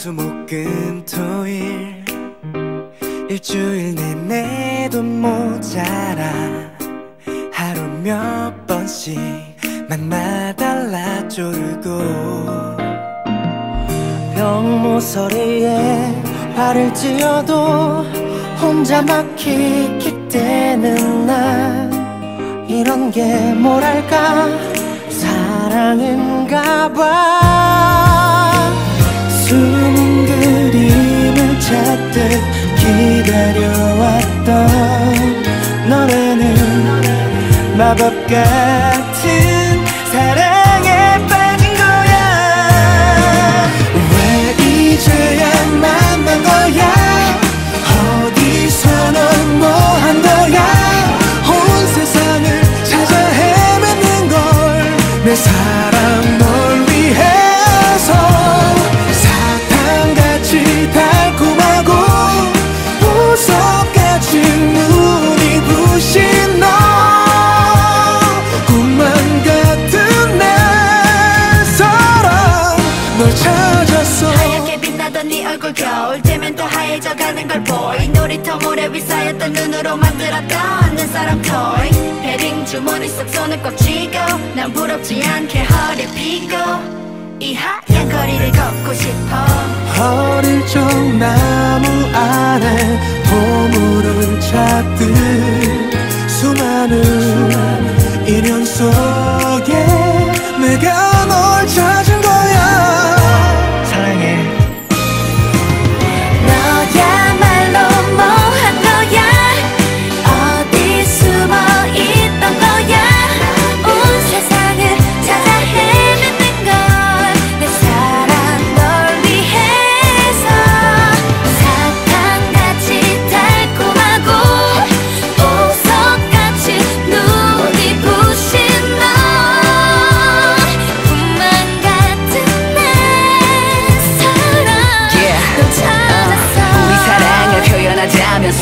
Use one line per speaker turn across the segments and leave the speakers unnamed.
월화수목금토일. 일주일 내내도 모자라. 하루 몇 번씩 맘마달라 쪼르고. 병모서리에 화를 지어도 혼자 막히키대는 날 이런 게 뭐랄까? 사랑인가 봐 마법 같
얼굴 겨울 되면 더 하얘져 가는 걸 보이 놀이터 모래 위 쌓였던 눈으로 만들었던 내 사랑 토이 패딩 주머니 속 손을 꽉 쥐고 난 부럽지 않게 허리 펴고 이 하얀 거리를 걷고 싶어.
어릴 적 나무 아래 보물을 찾듯 수많은 인연 속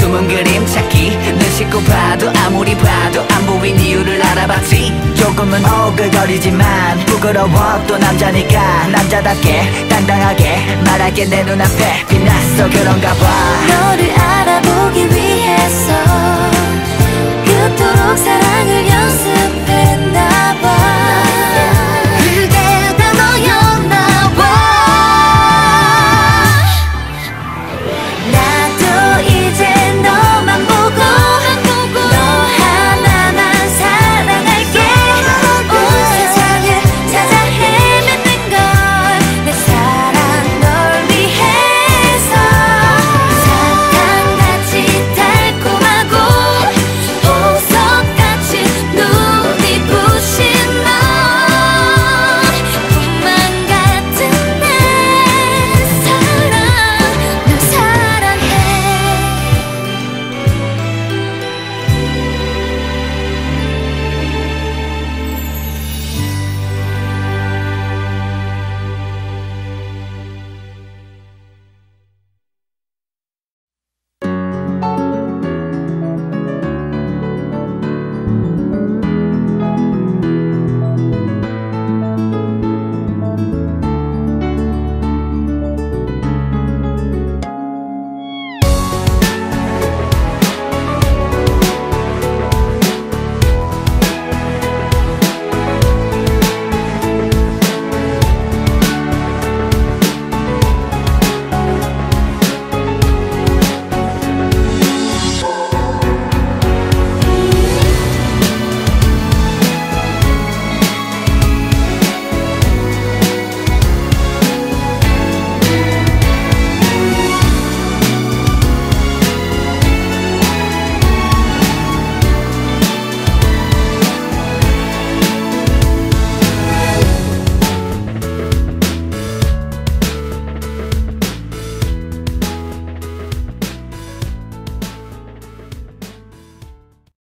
숨은
그림 찾기. 늘 씻고 봐도 아무리 봐도 안 보인 이유를 알아봤지. 조금은 오글거리지만 부끄러워 또 남자니까 남자답게 당당하게 말할게 내 눈앞에 빛났어. 그런가 봐.
너를 알아